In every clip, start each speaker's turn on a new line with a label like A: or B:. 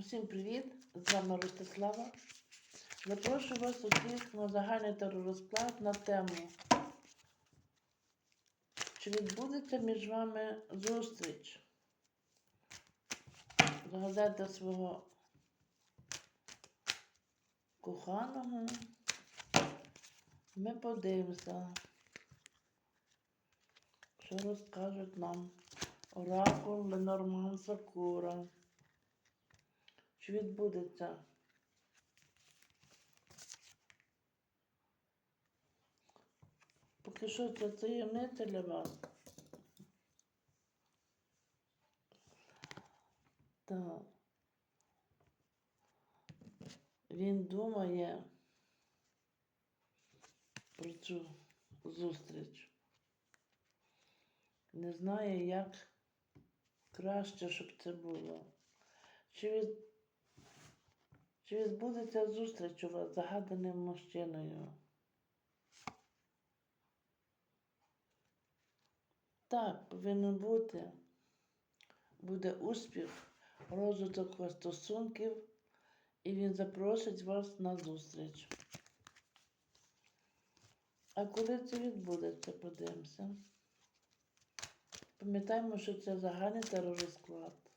A: Усім привіт! З вами Ростислава. Запрошую вас усіх на загальний теророзклад на тему. Чи відбудеться між вами зустріч? Загадайте свого коханого. Ми подивимося, що розкажуть нам Оракул Ленорман Сакура. Чи відбудеться? Поки що це таємниця для вас. Так. Він думає про цю зустріч. Не знає, як краще, щоб це було. Чи від чи відбудеться зустріч у вас з загаданим мужчиною? Так, повинен бути. Буде успіх, розвиток стосунків, і він запросить вас на зустріч. А коли це відбудеться, подивимося. Пам'ятаємо, що це загальний теророзклад.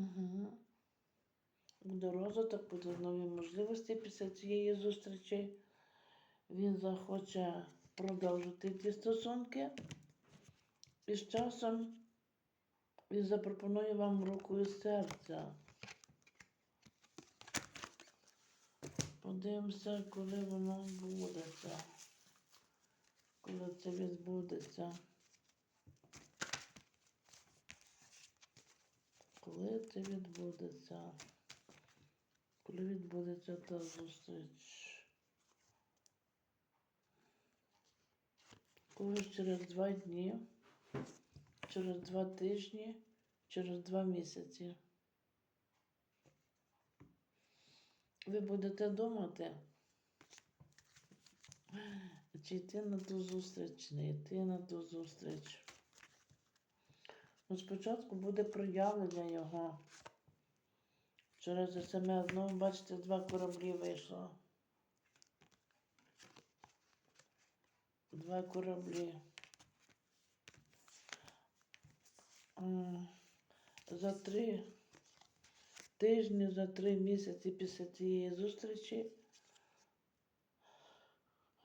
A: Угу. Буде розвиток, буде нові можливості після цієї зустрічі. Він захоче продовжити ті стосунки. І з часом він запропонує вам руку і серця. Подивимося, коли воно буде. Коли це відбудеться. Коли це відбудеться? Коли відбудеться та зустріч? Когось через два дні, через два тижні, через два місяці. Ви будете думати, чи йти на ту зустріч, не йти на ту зустріч. Ну, спочатку буде проявлення його. Через СМС, ну, бачите, два кораблі вийшло. Два кораблі. За три тижні, за три місяці після цієї зустрічі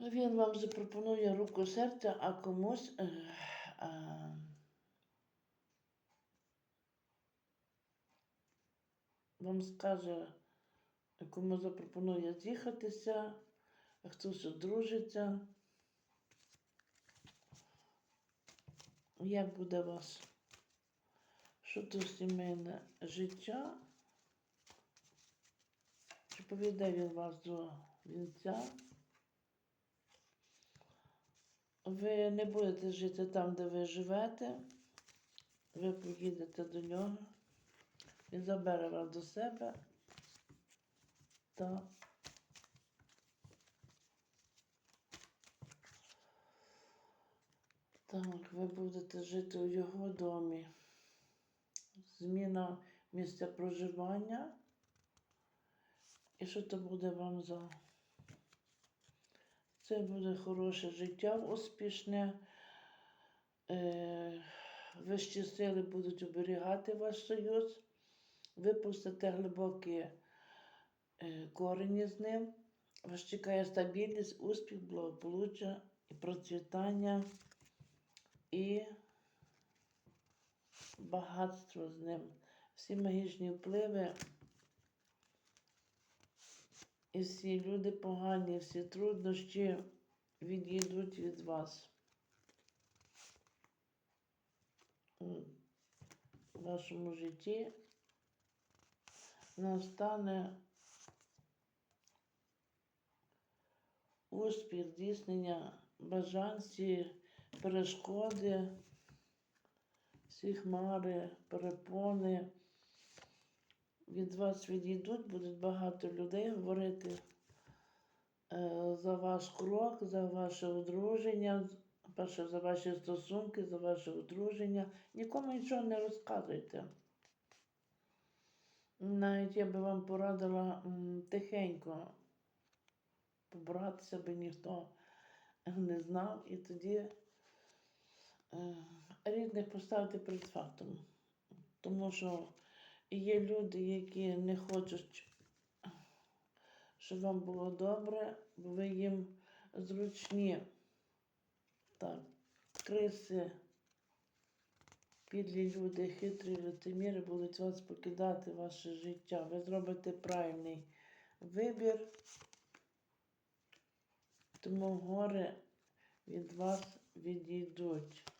A: він вам запропонує руку серця, а комусь. е, а, вам скаже, кому запропонує з'їхатися, хтось одружиться. Як буде вас щодо сімейне життя? Чи поведе він вас до вінця? Ви не будете жити там, де ви живете. Ви поїдете до нього. Він забере вас до себе. Так. Так, ви будете жити у його домі. Зміна місця проживання. І що це буде вам за? Це буде хороше життя, успішне. Е, вищі сили будуть оберігати ваш союз. Ви пустите глибокі е, корені з ним. Вас чекає стабільність, успіх, благополуччя і процвітання і багатство з ним. Всі магічні впливи і всі люди погані, всі труднощі відійдуть від вас. В вашому житті настане успіх, здійснення бажань, всі перешкоди, всі хмари, перепони від вас відійдуть, будуть багато людей говорити е, за ваш крок, за ваше одруження, перше за ваші стосунки, за ваше одруження. Нікому нічого не розказуйте. Навіть я би вам порадила тихенько побратися, би ніхто не знав, і тоді е, рідних поставити перед фактом. Тому що є люди, які не хочуть, щоб вам було добре, бо ви їм зручні. Так, криси, підлі люди, хитрі лицеміри будуть вас покидати ваше життя. Ви зробите правильний вибір, тому гори від вас відійдуть.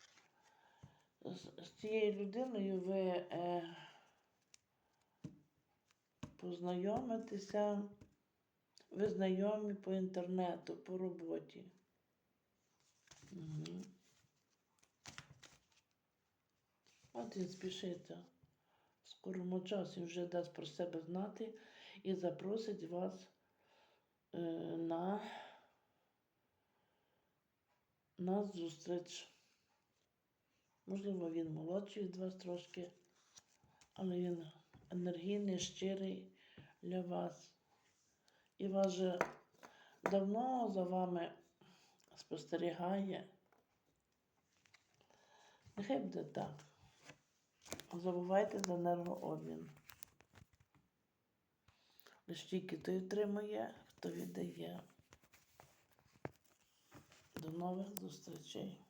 A: З, цією людиною ви е, познайомитеся, ви знайомі по інтернету, по роботі. Угу. От він спішиться. В скорому часі вже дасть про себе знати і запросить вас е, на, на зустріч. Можливо, він молодший від вас трошки, але він енергійний, щирий для вас. І вас же давно за вами спостерігає. Нехай буде так. Забувайте за енергообмін. Лиш тільки той отримує, хто віддає. До нових зустрічей.